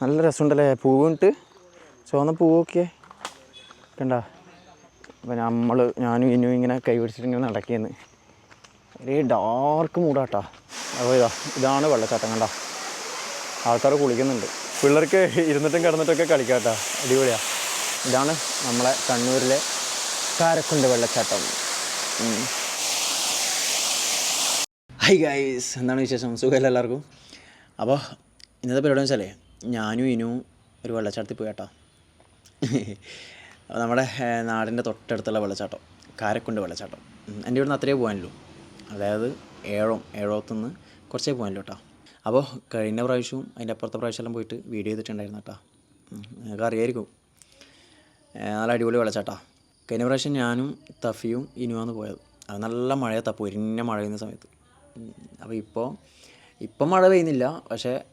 നല്ല രസമുണ്ടല്ലേ? പൂവിട്ട് ചുവന്ന പൂവൊക്കെ. കണ്ട? അപ്പം നമ്മൾ ഞാനും ഇനും ഇങ്ങനെ കൈ പിടിച്ചിട്ടിങ്ങനെ നടക്കിയെന്ന് ഒരു ഡാർക്ക് മൂടാട്ടാ അപ്പോൾ ഇതാ ഇതാണ് വെള്ളച്ചാട്ടം കണ്ട. ആൾക്കാർ കുളിക്കുന്നുണ്ട്. പിള്ളേർക്ക് ഇരുന്നിട്ടും കിടന്നിട്ടൊക്കെ കളിക്കാട്ടാ. അടിപൊളിയാ. ഇതാണ് നമ്മളെ കണ്ണൂരിലെ കാരക്കുണ്ട് വെള്ളച്ചാട്ടം. ഹൈ ഗൈസ് എന്താണ് വിശേഷം? സുഖമല്ല എല്ലാവർക്കും? അപ്പോൾ ഇന്നത്തെ പരിപാടി വെച്ചാലേ ഞാനും ഇനിയും ഒരു വെള്ളച്ചാട്ടത്തിൽ പോയി കേട്ടോ. നമ്മുടെ നാടിന്റെ തൊട്ടടുത്തുള്ള വെള്ളച്ചാട്ടം കാരക്കുണ്ട് വെള്ളച്ചാട്ടം. എന്റെ ഇവിടുന്ന് അത്രയേ പോകാനുള്ളൂ. അതായത് ഏഴോം ഏഴോത്തുനിന്ന് കുറച്ചേ പോകാനുള്ളൂ കേട്ടോ. അപ്പോൾ കഴിഞ്ഞ പ്രാവശ്യവും അതിന്റെ അപ്പുറത്തെ പ്രാവശ്യമെല്ലാം പോയിട്ട് വീഡിയോ ചെയ്തിട്ടുണ്ടായിരുന്നു കേട്ടോ. നിങ്ങൾക്ക് അറിയായിരിക്കും. നല്ല അടിപൊളി വെള്ളച്ചാട്ടാ. കഴിഞ്ഞ പ്രാവശ്യം ഞാനും തഫിയും ഇനുവാന്ന് പോയത്. അത് നല്ല മഴയത്താ പൊരിഞ്ഞ മഴ പെയ്യുന്ന സമയത്ത്. അപ്പോൾ ഇപ്പോൾ ഇപ്പം മഴ പെയ്യുന്നില്ല. പക്ഷേ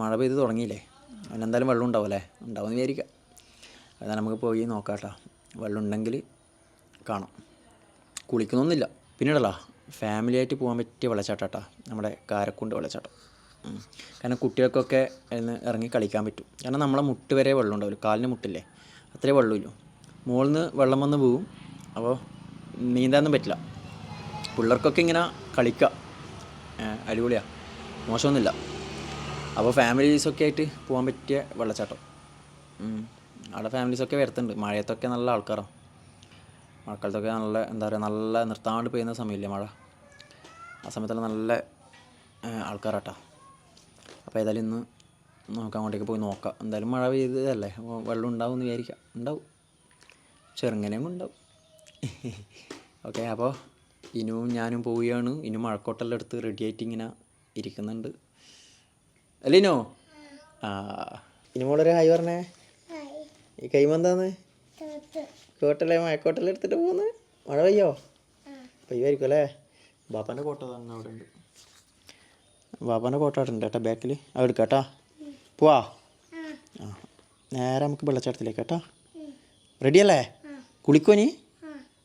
മഴ പെയ്ത് തുടങ്ങിയില്ലേ? അതിനെന്തായാലും വെള്ളം ഉണ്ടാവും അല്ലേ ഉണ്ടാവുമെന്ന് വിചാരിക്കാം എന്നാൽ നമുക്ക് പോയി നോക്കാം കേട്ടോ. വെള്ളം ഉണ്ടെങ്കിൽ കാണാം. കുളിക്കുന്നൊന്നുമില്ല. പിന്നീടല്ലോ ഫാമിലി ആയിട്ട് പോകാൻ പറ്റിയ വെള്ളച്ചാട്ടാ നമ്മുടെ കാരക്കുണ്ട് വെള്ളച്ചാട്ടം. കാരണം കുട്ടികൾക്കൊക്കെ അതിന് ഇറങ്ങി കളിക്കാൻ പറ്റും. കാരണം നമ്മളെ മുട്ട് വരെ വെള്ളം ഉണ്ടാവില്ല. കാലിന് മുട്ടില്ലേ? അത്രേ വെള്ളമില്ല. മുകളിൽ നിന്ന് വെള്ളം വന്ന് പോവും അപ്പോൾ നീന്താനൊന്നും പറ്റില്ല. പിള്ളേർക്കൊക്കെ ഇങ്ങനെ കളിക്കാം. അടിപൊളിയാണ് മോശമൊന്നുമില്ല. അപ്പോൾ ഫാമിലീസൊക്കെ ആയിട്ട് പോകാൻ പറ്റിയ വെള്ളച്ചാട്ടം. അവിടെ ഫാമിലീസൊക്കെ വരുത്തുന്നുണ്ട് മഴയത്തൊക്കെ നല്ല ആൾക്കാരാണ് മഴക്കാലത്തൊക്കെ നല്ല എന്താ പറയുക നല്ല നിർത്താണ്ട് പെയ്യുന്ന സമയമില്ലേ മഴ? ആ സമയത്തെല്ലാം നല്ല ആൾക്കാരാട്ടാ. അപ്പോൾ ഏതായാലും ഇന്ന് നമുക്ക് അങ്ങോട്ടേക്ക് പോയി നോക്കാം. എന്തായാലും മഴ പെയ്തതല്ലേ? അപ്പോൾ വെള്ളം ഉണ്ടാവും എന്ന് വിചാരിക്കാം. ഉണ്ടാവും. ചെറുങ്ങനെയും ഉണ്ടാവും. ഓക്കെ അപ്പോൾ ഇനിയും ഞാനും പോവുകയാണ്. ഇനി മഴക്കോട്ടെല്ലാം എടുത്ത് റെഡി ആയിട്ട് ഇങ്ങനെ ഇരിക്കുന്നുണ്ട്. അല്ലേനോ ആ. ഇനി മോളൊരു ഹായ് പറഞ്ഞേ. ഈ കൈമെന്താന്ന് കോട്ടല്ലേ മഴക്കോട്ടല്ലേ എടുത്തിട്ട് പോകുന്നു മഴ പെയ്യോ? പെയ്യുമായിരിക്കും അല്ലേ? ബാപ്പാന്റെ കോട്ട തന്നെ അവിടെ ഉണ്ട്. ബാപ്പാന്റെ കോട്ട അവിടെ ഉണ്ട് കേട്ടോ ബാക്കിൽ അവിടെ എടുക്കാം കേട്ടാ. പോവാ? ആ. നേരെ നമുക്ക് വെള്ളച്ചാട്ടത്തിലേക്ക് കേട്ടോ. റെഡിയല്ലേ കുളിക്കോ നീ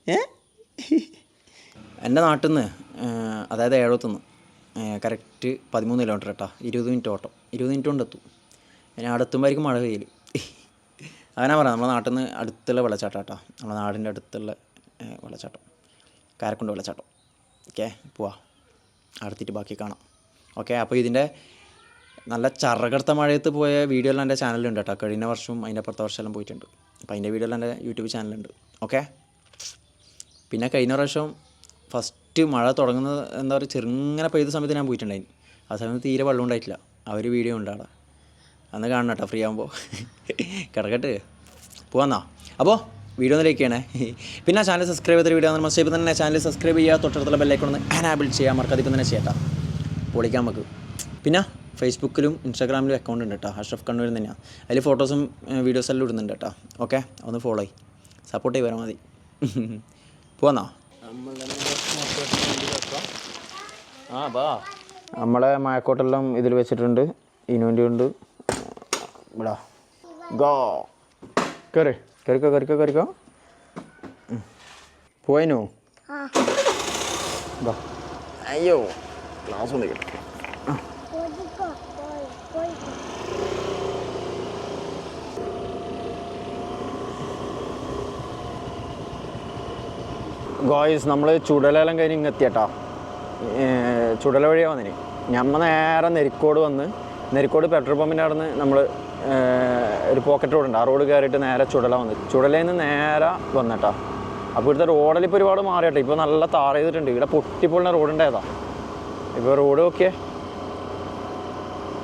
ഏ? എന്റെ നാട്ടിൽ നിന്ന് അതായത് ഏഴത്തുനിന്ന്. കറക്റ്റ് പതിമൂന്ന് കിലോമീറ്റർ കേട്ടോ ഇരുപത് മിനിറ്റ് ഓട്ടം. ഇരുപത് മിനിറ്റ് കൊണ്ട് എത്തും. പിന്നെ അവിടെ എത്തുമ്പോഴായിരിക്കും മഴ പെയ്യൽ അങ്ങനെ പറയാം നമ്മുടെ നാട്ടിൽ നിന്ന് അടുത്തുള്ള വെള്ളച്ചാട്ടം കേട്ടോ നമ്മുടെ നാടിന്റെ അടുത്തുള്ള വെള്ളച്ചാട്ടം. കാരക്കുണ്ട് വെള്ളച്ചാട്ടം. ഓക്കെ പോവാ. അടുത്തിട്ട് ബാക്കി കാണാം. ഓക്കെ അപ്പോൾ ഇതിന്റെ നല്ല ചറകടുത്ത മഴയത്ത് പോയ വീഡിയോ എല്ലാം എന്റെ ചാനലിലുണ്ട് കേട്ടോ കഴിഞ്ഞ വർഷവും അതിന്റെ അപ്പുറത്തെ വർഷമെല്ലാം പോയിട്ടുണ്ട്. അപ്പോൾ അതിന്റെ വീഡിയോ എല്ലാം എന്റെ യൂട്യൂബ് ചാനലുണ്ട് ഓക്കെ? പിന്നെ കഴിഞ്ഞ പ്രാവശ്യം ഫസ്റ്റ് മഴ തുടങ്ങുന്ന എന്താ പറയുക ചെറുങ്ങനെ പെയ്ത സമയത്ത് ഞാൻ പോയിട്ടുണ്ടായിരുന്നു ആ സമയത്ത് തീരെ വെള്ളം ഉണ്ടായിട്ടില്ല. ആ ഒരു വീഡിയോ ഉണ്ട് അന്ന് കാണണം കേട്ടോ ഫ്രീ ആകുമ്പോൾ കിടക്കട്ടെ. പോവാന്നാ. അപ്പോൾ വീഡിയോ ഒന്ന് ലൈക്ക് ചെയ്യണേ. പിന്നെ ചാനൽ സബ്സ്ക്രൈബ് ചെയ്ത വീഡിയോ നമ്മൾ ഇപ്പോൾ തന്നെ ചാനൽ സബ്സ്ക്രൈബ് ചെയ്യുക തൊട്ടടുത്തുള്ള ബെല്ലൈക്കൺ ഒന്ന് ചെയ്യാം മറക്കാതെ ഇപ്പം തന്നെ ചെയ്യട്ടാ പൊളിക്കാൻ നമുക്ക്. പിന്നെ ഫേസ്ബുക്കിലും ഇൻസ്റ്റാഗ്രാമിലും അക്കൗണ്ട് ഉണ്ട് കേട്ടോ. അഷ്റഫ് കണ്ണൂരിൽ തന്നെയാണ് അതിൽ ഫോട്ടോസും വീഡിയോസ് എല്ലാം ഇടുന്നുണ്ട് കേട്ടോ. ഓക്കെ ഒന്ന് ഫോളോ ആയി സപ്പോർട്ട് ചെയ്ത് വരാൻ മതി. പോന്നാ നമ്മളെ മഴക്കോട്ടെല്ലാം ഇതിൽ വെച്ചിട്ടുണ്ട്. ഇനുവേണ്ടി ഉണ്ട്. ഇവിടാ. ഗോ. കയറി കയറിക്കോ കയറിക്കോ കയറിക്കോ പോയനോ അയ്യോ ക്ലാസ് ഒന്ന് കിട്ടും ഗോയ്സ് നമ്മൾ ചുടലേലം കഴിഞ്ഞ് ഇങ്ങ് എത്തിയട്ടാ. ചുടല വഴിയാണ് വന്നിന് ഞമ്മ നേരെ നെരിക്കോട് വന്ന് നെരിക്കോട് പെട്രോൾ പമ്പിന്റെ അവിടെ നിന്ന് നമ്മൾ ഒരു പോക്കറ്റ് റോഡ് ഉണ്ട്. ആ റോഡ് കയറിയിട്ട് നേരെ ചുടല വന്ന്. ചുടലയിൽ നിന്ന് നേരെ വന്നിട്ടാ. അപ്പോൾ ഇവിടുത്തെ റോഡിൽ ഇപ്പോൾ ഒരുപാട് മാറിയട്ടെ. ഇപ്പോൾ നല്ല താറ ചെയ്തിട്ടുണ്ട്. ഇവിടെ പൊട്ടിപ്പൊളിന റോഡ് ഉണ്ടായതാ. ഇപ്പോൾ റോഡ് ഓക്കെ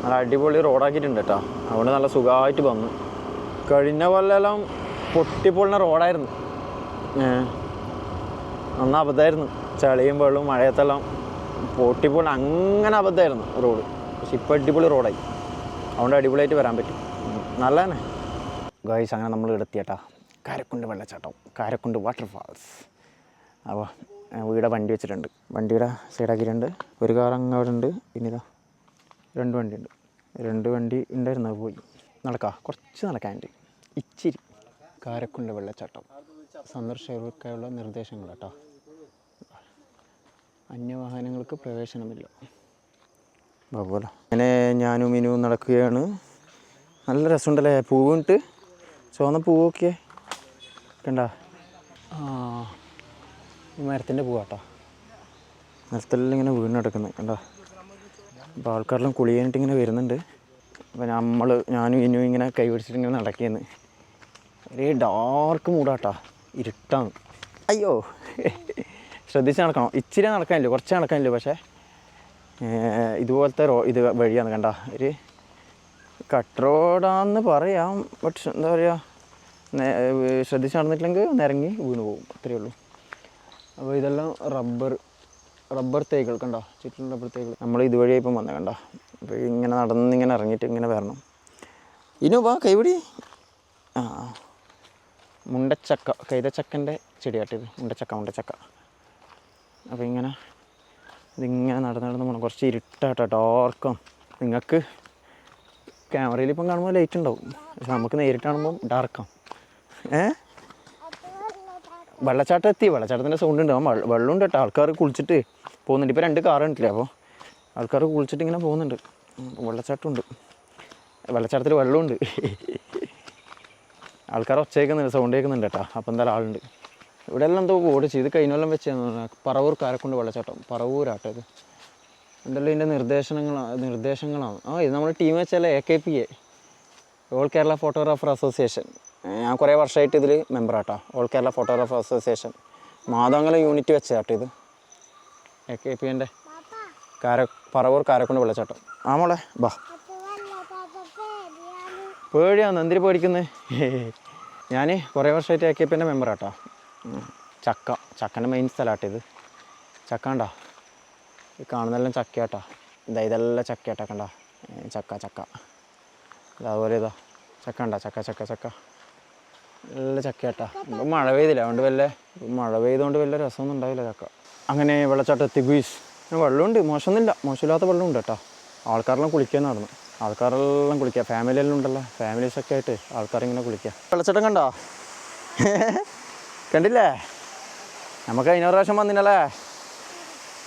നല്ല അടിപൊളി റോഡാക്കിയിട്ടുണ്ട് കേട്ടോ അതുകൊണ്ട് നല്ല സുഖമായിട്ട് വന്നു. കഴിഞ്ഞ കൊല്ലെല്ലാം പൊട്ടിപ്പൊളിന റോഡായിരുന്നു നന്നാ അബദ്ധമായിരുന്നു. ചളിയും വെള്ളവും മഴയത്തെല്ലാം. പൊട്ടിപ്പൊളി അങ്ങനെ അബദ്ധമായിരുന്നു റോഡ്. പക്ഷെ ഇപ്പോൾ അടിപൊളി റോഡായി. അതുകൊണ്ട് അടിപൊളിയായിട്ട് വരാൻ പറ്റും. നല്ലതന്നെ. നല്ല തന്നെ ഗായ്സ് അങ്ങനെ നമ്മൾ എടുത്തിയേട്ടാ കാരക്കുണ്ട് വെള്ളച്ചാട്ടം. കാരക്കുണ്ട് വാട്ടർഫാൾസ്. അപ്പോൾ വീടെ വണ്ടി വെച്ചിട്ടുണ്ട്. വണ്ടിയുടെ സൈഡാക്കിയിട്ടുണ്ട്. ഒരു കാർ അങ്ങ് അവിടെ ഉണ്ട്. പിന്നെ ഇതാ രണ്ട് വണ്ടി ഉണ്ട്. രണ്ട് വണ്ടി ഉണ്ടായിരുന്നു അത് പോയി. നടക്കാം. കുറച്ച് നടക്കാനുണ്ട്. ഇച്ചിരി കാരക്കുണ്ട് വെള്ളച്ചാട്ടം. സന്ദർശകർക്കായുള്ള നിർദ്ദേശങ്ങൾ കേട്ടോ അന്യവാഹനങ്ങൾക്ക് പ്രവേശനമില്ല. അതുപോലെ അങ്ങനെ ഞാനും മിനുവും നടക്കുകയാണ്. നല്ല രസമുണ്ടല്ലേ? പൂവിട്ട് ചുവന്ന പൂവൊക്കെ കണ്ട? ആ ഈ മരത്തിന്റെ പൂവാട്ടോ. മരത്തിലെല്ലാം ഇങ്ങനെ വീണ് കിടക്കുന്നത് കണ്ട? അപ്പോൾ ആൾക്കാരെല്ലാം കുളി കഴിഞ്ഞിട്ട് ഇങ്ങനെ വരുന്നുണ്ട്. അപ്പോൾ നമ്മൾ ഞാനും ഇനും ഇങ്ങനെ കൈ പിടിച്ചിട്ട് ഇങ്ങനെ നടക്കുകയെന്ന് ഒരു ഡാർക്ക് മൂടാട്ടാ ഇരുട്ടാണ്. അയ്യോ. ശ്രദ്ധിച്ച് നടക്കണം. ഇച്ചിരി നടക്കാനില്ല? കുറച്ച് നടക്കാനില്ല പക്ഷേ? ഇതുപോലത്തെ റോ ഇത് വഴിയാണ് കണ്ട. ഒരു കട്ട് റോഡാന്ന് പറയാം. പക്ഷെ എന്താ പറയുക ശ്രദ്ധിച്ച് നടന്നിട്ടില്ലെങ്കിൽ നിരങ്ങി വീണ് പോകും. അത്രയേ ഉള്ളൂ. അപ്പോൾ ഇതെല്ലാം റബ്ബർ റബ്ബർ തൈകൾ കണ്ടോ. ചുറ്റും റബ്ബർ തൈകൾ. നമ്മൾ ഇതുവഴി ഇപ്പം വന്നത് കണ്ടോ. അപ്പോൾ ഇങ്ങനെ നടന്ന് ഇങ്ങനെ ഇറങ്ങിയിട്ട് ഇങ്ങനെ വരണം. ഇനി വാ കൈപിടി. ആ മുണ്ടച്ചക്ക കൈതച്ചക്കന്റെ ചെടിയാട്ടിത് മുണ്ടച്ചക്ക മുണ്ടച്ചക്ക. അപ്പോൾ ഇങ്ങനെ ഇതിങ്ങനെ നടന്ന് നടന്ന് പോകണം കുറച്ച് ഇരുട്ടാട്ടോ ഡാർക്കും നിങ്ങൾക്ക് ക്യാമറയിൽ ഇപ്പം കാണുമ്പോൾ ലൈറ്റ് ഉണ്ടാവും. പക്ഷെ നമുക്ക് നേരിട്ട് കാണുമ്പോൾ ഡാർക്കാം ഏ? വെള്ളച്ചാട്ടം എത്തി. വെള്ളച്ചാട്ടത്തിന്റെ സൗണ്ട് ഉണ്ട്. വെള്ളം ഉണ്ട് വെള്ളമുണ്ട് കേട്ടോ. ആൾക്കാർ കുളിച്ചിട്ട് പോകുന്നുണ്ട്. ഇപ്പോൾ രണ്ട് കാർ ഉണ്ടല്ലേ അപ്പോൾ ആൾക്കാർ കുളിച്ചിട്ട് ഇങ്ങനെ പോകുന്നുണ്ട്. വെള്ളച്ചാട്ടമുണ്ട് വെള്ളച്ചാട്ടത്തിൽ വെള്ളമുണ്ട്. ആൾക്കാർ ഒച്ച കേൾക്കുന്നുണ്ട് സൗണ്ട് കേൾക്കുന്നുണ്ട് കേട്ടോ. അപ്പോൾ എന്തായാലും ആളുണ്ട്. ഇവിടെ എല്ലാം എന്തോ ഓട് ചെയ്ത് കഴിഞ്ഞ വെച്ചാൽ പറവൂർ കാരക്കുണ്ട് വെള്ളച്ചാട്ടം. പറവൂരാട്ടോ ഇത്. എന്തെല്ലാം ഇതിന്റെ നിർദ്ദേശങ്ങളാണ് നിർദ്ദേശങ്ങളാണ്. ആ ഇത് നമ്മുടെ ടീം വെച്ചാൽ A K P A all Kerala photographer association ഞാൻ കുറേ വർഷമായിട്ട് ഇതിൽ മെമ്പറാട്ടോ all Kerala photographer association Mathamangalam unit വെച്ചാട്ടോ ഇത്. എ കെ പി എന്റെ കാര പറവൂർ കാരക്കുണ്ട് വെള്ളച്ചാട്ടം. ആ മോളെ ബാ. പേടിയാന്ന് എന്തിരി പേടിക്കുന്നത് ഞാൻ കുറേ വർഷമായിട്ട് എ കെ പിന്റെ മെമ്പറാട്ടോ. ചക്ക. ചക്കന്റെ മെയിൻ സ്ഥലമാട്ടെ ഇത്. ചക്ക ഉണ്ടോ ഈ കാണുന്നതെല്ലാം ചക്കയാട്ടാ. ഇതാ ഇതെല്ലാം ചക്കയാട്ടാ കണ്ട? ചക്ക ചക്ക. അതുപോലെ ഇതാ. ചക്ക ഉണ്ടോ ചക്ക ചക്ക ചക്ക. നല്ല ചക്കയാട്ടാ. ഇപ്പം മഴ പെയ്തില്ല. അതുകൊണ്ട് വല്ല മഴ പെയ്തുകൊണ്ട് വല്ല രസമൊന്നും ഉണ്ടാവില്ല ചക്ക. അങ്ങനെ വെള്ളച്ചാട്ടം എത്തി ഗുയിസ്. വെള്ളമുണ്ട്. മോശമൊന്നുമില്ല. മോശമില്ലാത്ത വെള്ളമുണ്ട് കേട്ടോ. ആൾക്കാരെല്ലാം കുളിക്കാൻ നടന്നു. ആൾക്കാരെല്ലാം കുളിക്കുക. ഫാമിലി എല്ലാം ഉണ്ടല്ലോ. ഫാമിലീസൊക്കെ ആയിട്ട് ആൾക്കാരിങ്ങനെ കുളിക്കുക. വെള്ളച്ചാട്ടം കണ്ടോ? കണ്ടില്ലേ? നമുക്ക് കഴിഞ്ഞ പ്രാവശ്യം വന്നില്ലല്ലേ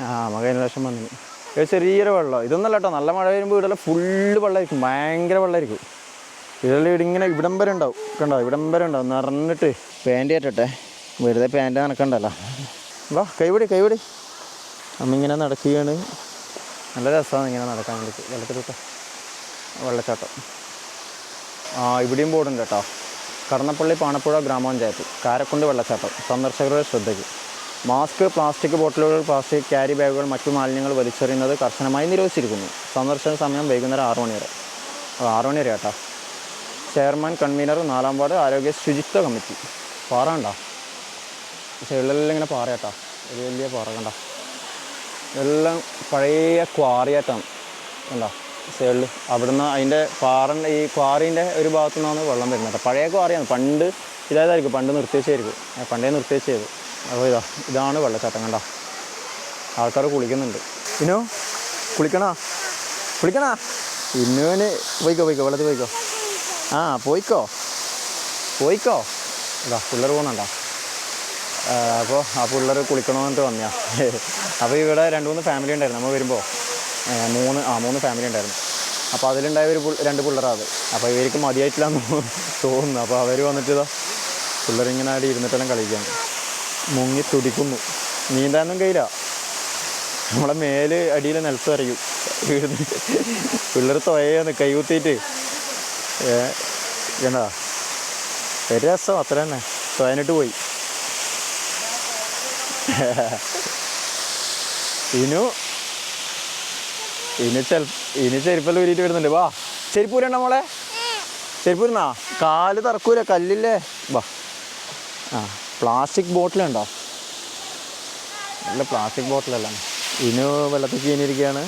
ആ നമുക്ക് കഴിഞ്ഞ പ്രാവശ്യം വന്നിന്. ഒരു ചെറിയൊരു വെള്ളം. ഇതൊന്നല്ല കേട്ടോ നല്ല മഴ വരുമ്പോൾ ഇവിടെ ഫുള്ള് വെള്ളമായിരിക്കും ഭയങ്കര വെള്ളമായിരിക്കും. ഇതെല്ലാം ഇവിടെ ഇങ്ങനെ ഇവിടം വരെ ഉണ്ടാവും. കണ്ടോ ഇവിടം വരെ ഉണ്ടാവും. നിറഞ്ഞിട്ട് പാന്റ് കയറ്റട്ടെ വെറുതെ പാന്റ് നടക്കണ്ടല്ലോ വാ കൈപിടി കൈപിടി. അമ്മ ഇങ്ങനെ നടക്കുകയാണ്. നല്ല രസമാണ് ഇങ്ങനെ നടക്കാൻ വേണ്ടിയിട്ട്. വെള്ളത്തിലോട്ട് വെള്ളച്ചാട്ടം. ആ ഇവിടെയും ബോർഡുണ്ട് കേട്ടോ. കടന്നപ്പള്ളി പാണപ്പുഴ ഗ്രാമപഞ്ചായത്ത് കാരക്കുണ്ട് വെള്ളച്ചാട്ടം സന്ദർശകരുടെ ശ്രദ്ധയ്ക്ക്. മാസ്ക് പ്ലാസ്റ്റിക് ബോട്ടിലുകൾ പ്ലാസ്റ്റിക് ക്യാരി ബാഗുകൾ മറ്റു മാലിന്യങ്ങൾ വലിച്ചെറിയുന്നത് കർശനമായി നിരോധിച്ചിരിക്കുന്നു. സന്ദർശന സമയം വൈകുന്നേരം ആറു മണി വരെ. ആറു മണി വരെ കേട്ടോ ചെയർമാൻ കൺവീനർ നാലാം വാർഡ് ആരോഗ്യ ശുചിത്വ കമ്മിറ്റി. പാറ ഉണ്ടോ സൈഡിലെല്ലാം ഇങ്ങനെ പാറ കേട്ടോ വലിയ വലിയ പാറ കണ്ട. എല്ലാം പഴയ ക്വാറിയായിട്ടാണ്. കണ്ടോ? സൈഡിൽ അവിടുന്ന് അതിന്റെ പാറന്റെ ഈ ക്വാറീന്റെ ഒരു ഭാഗത്തു നിന്നാണ് വെള്ളം വരുന്നത് അപ്പോൾ പഴയ ക്വാറിയാണ്. പണ്ട് ഇതായതായിരിക്കും. പണ്ട് നിർത്തിവെച്ചായിരിക്കും പണ്ടേ നിർത്തിവെച്ചത്. അപ്പോൾ ഇതാ ഇതാണ് വെള്ളച്ചാട്ടം കണ്ട? ആൾക്കാർ കുളിക്കുന്നുണ്ട്. ഇനോ? കുളിക്കണോ? കുളിക്കണോ? ഇന്നുവിന് പോയിക്കോ പോയിക്കോ വെള്ളത്തിൽ പോയിക്കോ. ആ പോയിക്കോ. പോയിക്കോ. ഇതാ പിള്ളേർ പോകുന്നുണ്ടോ അപ്പോൾ ആ പിള്ളേർ കുളിക്കണമെന്നിട്ട് വന്നയാ അപ്പോൾ ഇവിടെ രണ്ട് മൂന്ന് ഫാമിലി ഉണ്ടായിരുന്നു. നമ്മൾ വരുമ്പോൾ മൂന്ന് ആ മൂന്ന് ഫാമിലി ഉണ്ടായിരുന്നു. അപ്പോൾ അതിലുണ്ടായ ഒരു രണ്ട് പിള്ളേരാണ് അത് അപ്പോൾ ഇവർക്ക് മതിയായിട്ടില്ലാന്ന് തോന്നുന്നു. അപ്പോൾ അവർ വന്നിട്ട് ഇതാ പിള്ളേരിങ്ങനെ അവിടെ ഇരുന്നിട്ടെല്ലാം കളിക്കുകയാണ് മുങ്ങി തുടിക്കുന്നു. നീന്താനൊന്നും കഴിയില്ല. നമ്മളെ മേൽ അടിയിൽ നിലത്ത് അറിയും പിള്ളേർ തൊയയാണ് കൈ കുത്തിയിട്ട് കണ്ടാ? ഒരു രസം അത്ര തന്നെ. തൊയനിട്ട് പോയി. ഇനു ഇനി ചെൽ ഇനി ചെരുപ്പെല്ലാം ഊരിയിട്ട് വരുന്നുണ്ട്. വാ. ചെരുപ്പൂരണ്ട മോളെ? ചെരുപ്പ് ഊരുന്നാ കാൽ തറക്കൂല കല്ലില്ലേ? വാ. ആ പ്ലാസ്റ്റിക് ബോട്ടിലുണ്ടോ? നല്ല പ്ലാസ്റ്റിക് ബോട്ടിലല്ല? ഇനി വെള്ളത്തിൽ ചീനിരിക്കുകയാണ്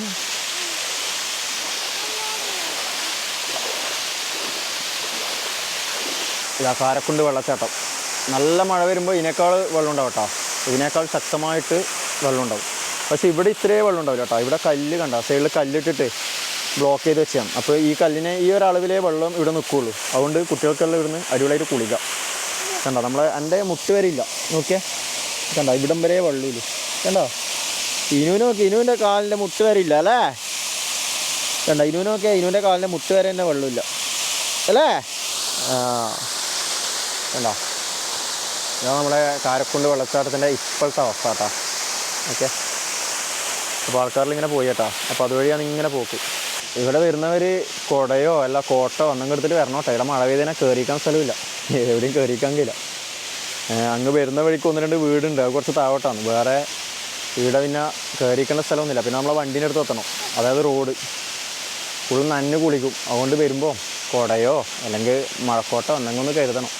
ഇതാ കാരക്കുണ്ട് വെള്ളച്ചാട്ടം. നല്ല മഴ വരുമ്പോൾ ഇതിനേക്കാൾ വെള്ളം ഉണ്ടാവും ഇതിനേക്കാൾ ശക്തമായിട്ട് വെള്ളം ഉണ്ടാവും പക്ഷേ ഇവിടെ ഇത്രയേ വെള്ളം ഉണ്ടാവില്ല കേട്ടോ. ഇവിടെ കല്ല് കണ്ട? സൈഡിൽ കല്ലിട്ടിട്ട് ബ്ലോക്ക് ചെയ്ത് വെച്ചാണ് അപ്പോൾ ഈ കല്ലിനെ ഈ ഒരളവിലേ വെള്ളം ഇവിടെ നിൽക്കുകയുള്ളൂ. അതുകൊണ്ട് കുട്ടികൾക്കെല്ലാം ഇവിടുന്ന് അടിപൊളിയായിട്ട് കുളിക്കാം കണ്ടോ? നമ്മളെ എന്റെ മുട്ട് വരെ ഇല്ല. നോക്കിയേ. കണ്ട? ഇവിടം വരെ വെള്ളമില്ല കണ്ടോ? ഇനുവിന് നോക്കി ഇനുവിന്റെ കാലിന്റെ മുട്ട് വരെ ഇല്ല അല്ലേ? കണ്ട? ഇനുവിന് നോക്കിയാൽ ഇനുവിന്റെ കാലിന്റെ മുട്ട് വരെ തന്നെ വെള്ളമില്ല അല്ലേ? ആ. കണ്ടോ? ഇതാണ് നമ്മുടെ കാരക്കുണ്ട് വെള്ളച്ചാട്ടത്തിന്റെ ഇപ്പോഴത്തെ അവസ്ഥ കേട്ടോ. ഓക്കെ അപ്പോൾ ആൾക്കാരിൽ ഇങ്ങനെ പോയി കേട്ടോ. അപ്പോൾ അതുവഴിയാണ് ഇങ്ങനെ പോക്ക്. ഇവിടെ വരുന്നവർ കുടയോ അല്ല കോട്ടോ ഒന്നും എടുത്തിട്ട് വരണം കേട്ടോ. ഇവിടെ മഴ പെയ്തതിനെ കയറിക്കാൻ സ്ഥലമില്ല. എവിടെയും കയറിക്കാൻ കഴിയില്ല. അങ്ങ് വരുന്ന വഴിക്ക് ഒന്ന് രണ്ട് വീടുണ്ട്. അത് കുറച്ച് താവട്ടാണ് വേറെ ഇവിടെ പിന്നെ കയറിക്കേണ്ട സ്ഥലമൊന്നുമില്ല. പിന്നെ നമ്മളെ വണ്ടീന്റെ അടുത്ത് എത്തണം. അതായത് റോഡ്. ഫുൾ നനഞ്ഞ് കുളിക്കും. അതുകൊണ്ട് വരുമ്പോൾ കുടയോ അല്ലെങ്കിൽ മഴക്കോട്ടോ എന്തെങ്കിലും ഒന്ന് കരുതണം.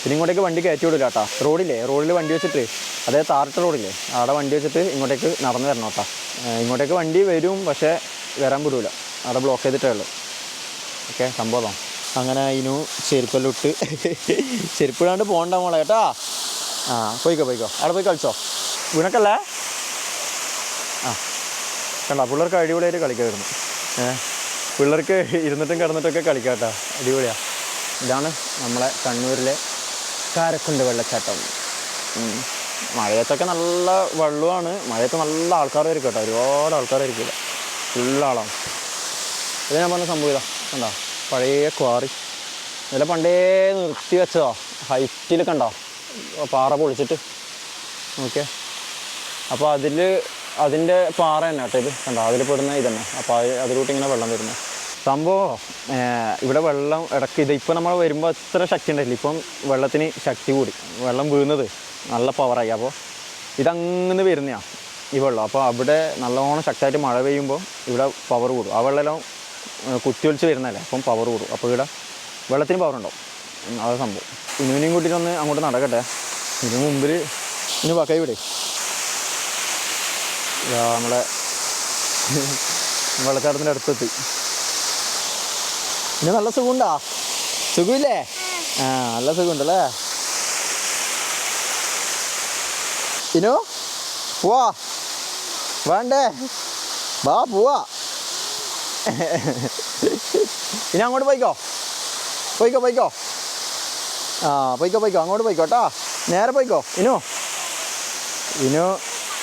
പിന്നെ ഇങ്ങോട്ടേക്ക് വണ്ടി കയറ്റി വിടില്ല കേട്ടോ. റോഡില്ലേ? റോഡിൽ വണ്ടി വെച്ചിട്ട്. അതായത് താറിട്ട റോഡില്ലേ? അവിടെ വണ്ടി വെച്ചിട്ട് ഇങ്ങോട്ടേക്ക് നടന്നു വരണം കേട്ടോ. ഇങ്ങോട്ടേക്ക് വണ്ടി വരും പക്ഷേ വരാൻ വിടൂല. അവിടെ ബ്ലോക്ക് ചെയ്തിട്ടേ ഉള്ളൂ. ഓക്കെ സംഭവം. അങ്ങനെ അതിനു ചെരുപ്പെല്ലാം ഇട്ട് ചെരുപ്പിടാണ്ട് പോകണ്ട മോളെ കേട്ടാ? ആ പോയിക്കോ പോയിക്കോ. അവിടെ പോയി കളിച്ചോ? വീണക്കല്ലേ? ആ കണ്ട പിള്ളേർക്ക് അടിപൊളിയായിട്ട് കളിക്കായിരുന്നു. ഏ പിള്ളേർക്ക് ഇരുന്നിട്ടും കിടന്നിട്ടൊക്കെ കളിക്കാം കേട്ടോ. അടിപൊളിയാണ് ഇതാണ് നമ്മളെ കണ്ണൂരിലെ കാരക്കുണ്ട് വെള്ളച്ചാട്ടം. മഴയത്തൊക്കെ നല്ല വെള്ളമാണ്. മഴയത്ത് നല്ല ആൾക്കാർ വരും കേട്ടോ. ഒരുപാട് ആൾക്കാർ ആയിരിക്കില്ല ഫുള്ളാളാണ് ഇത് ഞാൻ പറഞ്ഞ സംഭവം ഇതാ. കണ്ടോ? പഴയ ക്വാറി ഇതിലെ പണ്ടേ നിർത്തി വെച്ചതാ. ഹൈറ്റിൽ കണ്ടോ? പാറ പൊളിച്ചിട്ട്. ഓക്കെ. അപ്പോൾ അതിൽ അതിന്റെ പാറ തന്നെ കേട്ടോ ഇത്. കണ്ടോ? അതിൽ പെടുന്ന ഇതന്നെ. അപ്പോൾ അതിലൂട്ട് ഇങ്ങനെ വെള്ളം വരുന്നത് സംഭവം ഇവിടെ വെള്ളം ഇടയ്ക്ക് ഇത് ഇപ്പം നമ്മൾ വരുമ്പോൾ അത്ര ശക്തി ഉണ്ടായില്ല ഇപ്പം വെള്ളത്തിന് ശക്തി കൂടി. വെള്ളം വീഴുന്നത് നല്ല പവറായി അപ്പോൾ ഇതങ്ങനെ വരുന്നതാണ് ഈ വെള്ളം. അപ്പോൾ അവിടെ നല്ലോണം ശക്തമായിട്ട് മഴ പെയ്യുമ്പോൾ ഇവിടെ പവർ കൂടും. ആ വെള്ളമെല്ലാം കുത്തിയൊലിച്ച് വരുന്നതല്ലേ? അപ്പം പവർ കൂടും. അപ്പോൾ ഇവിടെ വെള്ളത്തിന് പവർ ഉണ്ടാവും. അതാണ് സംഭവം. ഇനുവിനെയും കൂട്ടിയിട്ട് ഒന്ന് അങ്ങോട്ട് നടക്കട്ടെ. ഇതിന് മുമ്പിൽ ഇനി വാ ഇവിടെ വിടെ. നമ്മളെ വെള്ളച്ചാട്ടത്തിന്റെ അടുത്തെത്തി. ഇനി നല്ല സുഖമുണ്ടോ? സുഖമില്ലേ? ആ നല്ല സുഖമുണ്ടല്ലേ? ഇനു പോവാ. വേണ്ടേ? വാ പോവാ. ഇനി അങ്ങോട്ട് പോയിക്കോ. പോയിക്കോ പോയിക്കോ. ആ പോയിക്കോ പോയിക്കോ. അങ്ങോട്ട് പോയിക്കോ കേട്ടോ. നേരെ പോയിക്കോ. ഇനു ഇനു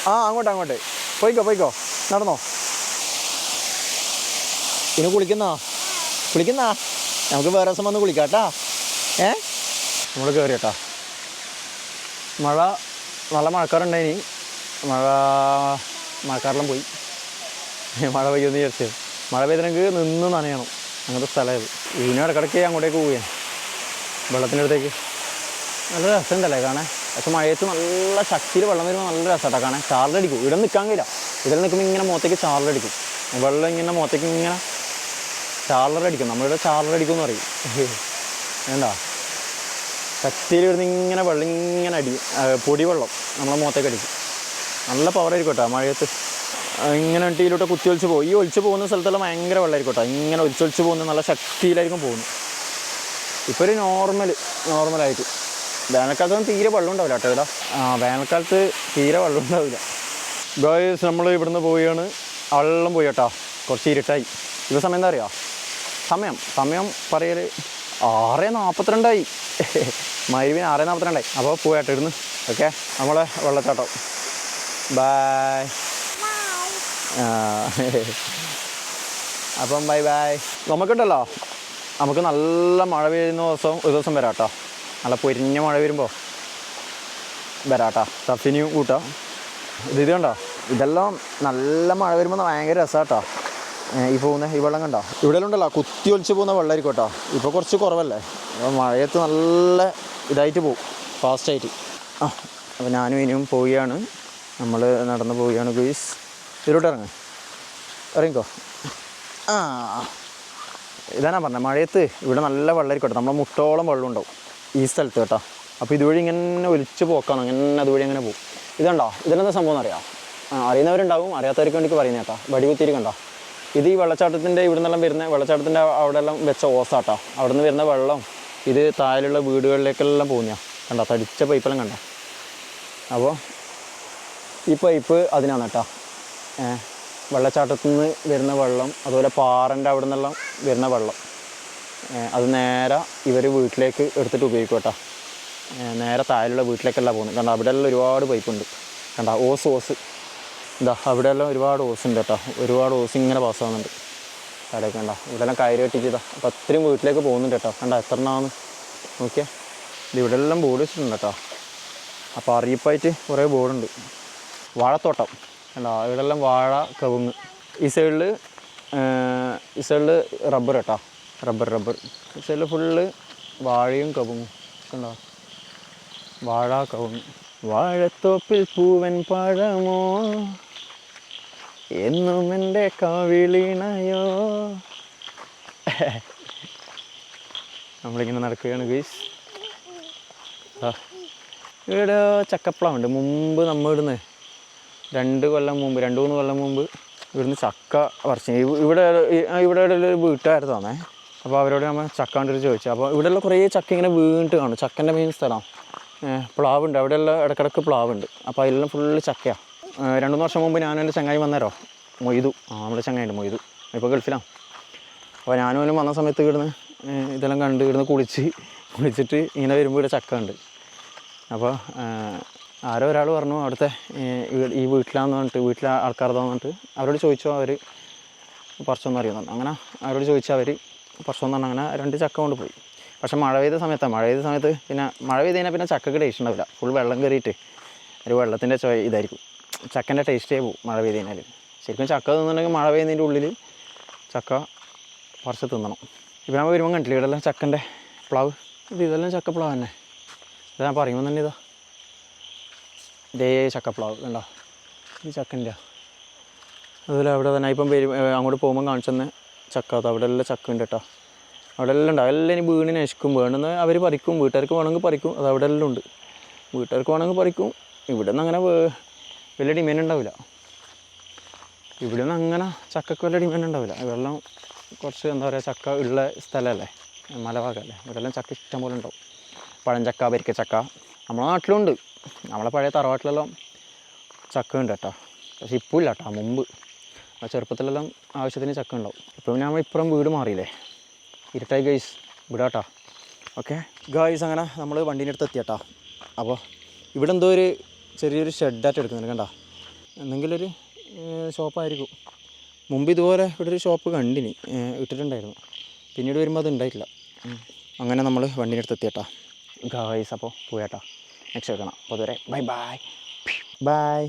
ആ അങ്ങോട്ട് അങ്ങോട്ട്. പോയിക്കോ പോയിക്കോ. നടന്നോ. ഇനു കുളിക്കുന്നോ? കുളിക്കുന്നോ നമുക്ക് വേറെ ദിവസം വന്ന് കുളിക്കാം കേട്ടാ. ഏ? നമ്മൾ കയറി കേട്ടാ. മഴ നല്ല മഴക്കാറുണ്ടായിനി മഴ മഴക്കാരെല്ലാം പോയി. മഴ പെയ്യുമെന്ന് വിചാരിച്ചത് മഴ പെയ്തിനെങ്കിൽ നിന്ന് നനയണം. അങ്ങനത്തെ സ്ഥലമായത് ഇതിനും ഇടക്കിടയ്ക്ക് അങ്ങോട്ടേക്ക് പോവുകയാണ്. വെള്ളത്തിന്റെ അടുത്തേക്ക്. നല്ല രസമുണ്ടല്ലേ കാണാൻ? പക്ഷെ മഴയത്ത് നല്ല ശക്തിയിൽ വെള്ളം വരുമ്പോൾ നല്ല രസമാട്ടോ കാണാൻ. ചാറിലടിക്കും ഇവിടെ നിൽക്കാൻ കഴിയില്ല. ഇതിൽ നിൽക്കുമ്പോൾ ഇങ്ങനെ മുഖത്തേക്ക് ചാറിലടിക്കും വെള്ളം ഇങ്ങനെ മുഖത്തേക്ക് ഇങ്ങനെ ചാറിലടിക്കും നമ്മളിവിടെ ചാറിലടിക്കും എന്ന് പറയും. വേണ്ട. ശക്തിയിൽ വരുന്ന ഇങ്ങനെ വെള്ളം ഇങ്ങനെ അടി പൊടിവെള്ളം പൊടി വെള്ളം നമ്മളെ മുഖത്തേക്ക് അടിക്കും. നല്ല പവറായിരിക്കും കേട്ടോ മഴയത്ത്. ഇങ്ങനെ ടീയിലോട്ട് കുത്തി ഒലിച്ച് പോകും. ഈ ഒലിച്ച് പോകുന്ന സ്ഥലത്തെല്ലാം ഭയങ്കര വെള്ളമായിരിക്കും കേട്ടോ. ഇങ്ങനെ ഒലിച്ചൊലിച്ച് പോകുന്ന നല്ല ശക്തിയിലായിരിക്കും പോകുന്നത്. ഇപ്പോൾ ഒരു നോർമൽ നോർമലായിട്ട് വേനൽക്കാലത്തൊന്നും തീരെ വെള്ളം ഉണ്ടാവില്ല കേട്ടോ ആ വേനൽക്കാലത്ത് തീരെ വെള്ളം ഉണ്ടാവില്ല. ഗോയ്സ് നമ്മൾ ഇവിടുന്ന് പോവുകയാണ്. വെള്ളം പോയി കേട്ടോ. കുറച്ച് ഇരുട്ടായി. ഇപ്പോൾ സമയം എന്താ അറിയോ? സമയം സമയം പറയൽ ആറ് നാൽപ്പത്തിരണ്ടായി മരുവിന് ആറ് നാൽപ്പത്തിരണ്ടായി അപ്പോൾ പോയാട്ടോ ഇരുന്ന് ഓക്കെ നമ്മളെ വെള്ളച്ചാട്ടം. ബായ് അപ്പം ബൈ ബൈ നമുക്കുണ്ടല്ലോ. നമുക്ക് നല്ല മഴ പെയ്യുന്ന ദിവസം ഒരു ദിവസം വരാം കേട്ടോ നല്ല പൊരിഞ്ഞ മഴ വരുമ്പോൾ വരാം കേട്ടോ സഫിനിയും കൂട്ടാം. ഇത് ഇത് കണ്ടോ? ഇതെല്ലാം നല്ല മഴ വരുമ്പോൾ ഭയങ്കര രസമാട്ടോ ഈ പോകുന്ന ഈ വെള്ളം കണ്ടോ? ഇവിടെ ഉണ്ടല്ലോ കുത്തി ഒലിച്ച് പോകുന്ന വെള്ളമായിരിക്കും കേട്ടോ ഇപ്പോൾ കുറച്ച് കുറവല്ലേ? അപ്പോൾ മഴയത്ത് നല്ല ഇതായിട്ട് പോകും ഫാസ്റ്റായിട്ട് ആ അപ്പോൾ ഞാനും ഇനിയും പോവുകയാണ്. നമ്മൾ നടന്ന് പോവുകയാണ് ഗുയിസ് ഇതിലോട്ട് ഇറങ്ങ്. ഇറങ്ങിക്കോ. ആ. ഇതാണ് പറഞ്ഞത് മഴയത്ത് ഇവിടെ നല്ല വെള്ളമായിരിക്കും കേട്ടോ നമ്മളെ മുട്ടോളം വെള്ളം ഉണ്ടാവും ഈ സ്ഥലത്ത് കേട്ടോ. അപ്പോൾ ഇതുവഴി ഇങ്ങനെ ഒലിച്ച് പോക്കാണ് അങ്ങനെ അതുവഴി അങ്ങനെ പോകും ഇതുണ്ടോ ഇതിനെന്താ സംഭവം എന്നറിയാം? ആ അറിയുന്നവരുണ്ടാവും അറിയാത്തവർക്ക് വേണ്ടി പറയുന്നത് കേട്ടോ. വടികുത്തിരി കണ്ടോ ഇത് ഈ വെള്ളച്ചാട്ടത്തിന്റെ ഇവിടെ നിന്നെല്ലാം വരുന്ന വെള്ളച്ചാട്ടത്തിന്റെ അവിടെ എല്ലാം വെച്ച ഓസാട്ടോ. അവിടെ നിന്ന് വരുന്ന വെള്ളം ഇത് താഴെയുള്ള വീടുകളിലേക്കെല്ലാം പോകുന്നതാണ് കണ്ടോ? തടിച്ച പൈപ്പെല്ലാം കണ്ടോ? അപ്പോൾ ഈ പൈപ്പ് അതിനാണ് കേട്ടോ. വെള്ളച്ചാട്ടത്തിൽ നിന്ന് വരുന്ന വെള്ളം അതുപോലെ പാറന്റെ അവിടെ നിന്നെല്ലാം വരുന്ന വെള്ളം. അത് നേരെ ഇവർ വീട്ടിലേക്ക് എടുത്തിട്ട് ഉപയോഗിക്കും കേട്ടോ. നേരെ താഴെയുള്ള വീട്ടിലേക്കല്ല പോകുന്നത്. കണ്ടോ? അവിടെയെല്ലാം ഒരുപാട് പൈപ്പുണ്ട്. കണ്ടോ? Hose hose. എന്താ അവിടെ എല്ലാം ഒരുപാട് ഓസ് ഉണ്ട് കേട്ടോ. ഒരുപാട് ഓസ് ഇങ്ങനെ പാസ്സാകുന്നുണ്ട് കടയൊക്കെ കണ്ട? ഇവിടെ കയറി വെട്ടിച്ചതാ അപ്പോൾ അത്രയും വീട്ടിലേക്ക് പോകുന്നുണ്ട് കേട്ടോ. കണ്ട എത്ര എണ്ണാന്ന്? നോക്കിയേ. ഇത് ഇവിടെ എല്ലാം ബോർഡ് വെച്ചിട്ടുണ്ട് കേട്ടോ. അപ്പോൾ അറിയിപ്പായിട്ട് കുറേ ബോർഡുണ്ട് വാഴത്തോട്ടം. കണ്ടോ ഇവിടെ എല്ലാം വാഴ കവുങ്ങ്. ഈ സൈഡിൽ ഈ സൈഡിൽ റബ്ബർ കേട്ടോ. റബ്ബർ റബ്ബർ ഈ സൈഡിൽ ഫുള്ള് വാഴയും കവുങ്ങും. കണ്ടോ? വാഴ കവുങ്ങ്. വാഴത്തോപ്പിൽ പൂവൻ പഴമോ? എന്നും എന്റെ കവിളിണയോ? നമ്മളിങ്ങനെ നടക്കുകയാണ് ഗീസ് ഇവിടെ ചക്കപ്പളമുണ്ട് മുമ്പ് നമ്മൾ ഇവിടുന്ന് രണ്ട് കൊല്ലം മുമ്പ് രണ്ട് മൂന്ന് കൊല്ലം മുമ്പ് ഇവിടുന്ന് ചക്ക പറിച്ചു. ഇവ- ഇവിടെ ഇവിടെ ഒരു വീട്ടുകാർ തന്നേ അപ്പോൾ അവരോട് നമ്മൾ ചക്ക കണ്ടിട്ട് ചോദിച്ചു. അപ്പോൾ ഇവിടെയുള്ള കുറേ ചക്ക ഇങ്ങനെ വീണിട്ട് കാണും. ചക്കന്റെ മെയിൻ സ്ഥലം. പ്ലാവുണ്ട്. അവിടെയുള്ള ഇടക്കിടക്ക് പ്ലാവുണ്ട്. അപ്പോൾ അതിലെല്ലാം ഫുള്ള് ചക്കയാണ് രണ്ട് വർഷം മുമ്പ് ഞാനും എന്റെ ചങ്ങായി വന്നേരോ? മൊയ്തു. ആ നമ്മുടെ ചങ്ങായിട്ട് മൊയ്തു. ഇപ്പോൾ ഗൾഫിലാണ് അപ്പോൾ ഞാനും അവനും വന്ന സമയത്ത് ഇവിടുന്ന് ഇതെല്ലാം കണ്ട് ഇവിടുന്ന് കുളിച്ച് കുളിച്ചിട്ട് ഇങ്ങനെ വരുമ്പോൾ ഇവിടെ ചക്ക ഉണ്ട് അപ്പോൾ ആരോ ഒരാൾ പറഞ്ഞു അവിടുത്തെ ഈ- വീട്ടിലാന്ന് പറഞ്ഞിട്ട് വീട്ടിലെ ആൾക്കാർതാന്ന് പറഞ്ഞിട്ട് അവരോട് ചോദിച്ചോ അവർ പറിച്ചൊന്നും അറിയുന്നുണ്ട് അങ്ങനെ അവരോട് ചോദിച്ചാൽ അവർ പറിച്ചോന്ന് പറഞ്ഞു അങ്ങനെ രണ്ട് ചക്ക കൊണ്ട് പോയി. പക്ഷേ മഴ പെയ്ത സമയത്താണ് മഴ പെയ്ത സമയത്ത് പിന്നെ മഴ പെയ്ത് കഴിഞ്ഞാൽ പിന്നെ ചക്കക്ക് ടേസ്റ്റ് ഉണ്ടാവില്ല. ഫുൾ വെള്ളം കയറിയിട്ട് ഒരു വെള്ളത്തിന്റെ ചോ ഇതായിരിക്കും. ചക്കന്റെ ടേസ്റ്റേ പോകും മഴ പെയ്ത് കഴിഞ്ഞാൽ ശരിക്കും ചക്ക തിന്നുന്നുണ്ടെങ്കിൽ മഴ പെയ്യുന്നതിന്റെ ഉള്ളിൽ ചക്ക പറിച്ച് തിന്നണം. ഇപ്പം നമ്മൾ വരുമ്പോൾ കണ്ടില്ല ഇവിടെ എല്ലാം ചക്കന്റെ പ്ലാവ്. ഇത് ഇതെല്ലാം ചക്കപ്ലാവ് തന്നെ. ഇത് ഞാൻ പറയുമ്പോൾ തന്നെ ഇതാ. ഇതേ ചക്കപ്ലാവ് കണ്ടോ? ഇത് ചക്കന്റെ. അതുപോലെ അവിടെ തന്നെ ഇപ്പം വരും അങ്ങോട്ട് പോകുമ്പോൾ കാണിച്ചു തന്നെ ചക്ക. അത് അവിടെ എല്ലാം ചക്ക ഉണ്ട് കേട്ടോ. അവിടെ എല്ലാം ഉണ്ട്. അതെല്ലാം ഇനി വീണ് നശിക്കും. വേണമെന്ന് അവർ പറിക്കും. വീട്ടുകാർക്ക് വേണമെങ്കിൽ പറിക്കും. അത് അവിടെ എല്ലാം ഉണ്ട്. വീട്ടുകാർക്ക് വേണമെങ്കിൽ പറിക്കും. ഇവിടെ നിന്ന് അങ്ങനെ വലിയ ഡിമാൻഡ് ഉണ്ടാവില്ല. ഇവിടെ നിന്ന് അങ്ങനെ ചക്കക്ക് വലിയ ഡിമാൻഡ് ഉണ്ടാവില്ല. വെള്ളം കുറച്ച് എന്താ പറയുക ചക്ക ഉള്ള സ്ഥലമല്ലേ മലഭാഗമല്ലേ ഇവിടെല്ലാം ചക്ക ഇഷ്ടം പോലെ ഉണ്ടാവും. പഴഞ്ചക്ക പരിക്കച്ചക്ക നമ്മളെ നാട്ടിലുണ്ട്. നമ്മളെ പഴയ തറവാട്ടിലെല്ലാം ചക്ക ഉണ്ട് കേട്ടോ. പക്ഷെ ഇപ്പോൾ ഇല്ല കേട്ടോ മുമ്പ്. ആ ചെറുപ്പത്തിലെല്ലാം ആവശ്യത്തിന് ചക്ക ഉണ്ടാവും. ഇപ്പം പിന്നെ നമ്മൾ ഇപ്പുറം വീട് മാറിയില്ലേ. ഇരുട്ടായി ഗൈസ് വിടാട്ടോ ഓക്കെ ഗൈസ് അങ്ങനെ നമ്മൾ വണ്ടീന്റെ അടുത്ത് എത്തിയട്ടാ അപ്പോൾ ഇവിടെ എന്തോ ഒരു ചെറിയൊരു ഷെഡായിട്ട് എടുക്കുന്നുണ്ട് കണ്ട. ഒരു ഷോപ്പായിരിക്കും മുമ്പ് ഇതുപോലെ ഇവിടെ ഒരു ഷോപ്പ് കണ്ടിനി ഇട്ടിട്ടുണ്ടായിരുന്നു. പിന്നീട് വരുമ്പോൾ അത് ഉണ്ടായിട്ടില്ല. അങ്ങനെ നമ്മൾ വണ്ടീന്റെ അടുത്ത് എത്തിയട്ടാ. ഗായ്സ് അപ്പോൾ പോയാട്ടാ. നെക്സ്റ്റ് വെക്കണം അപ്പോൾ അതുവരെ ബൈ ബൈ ബൈ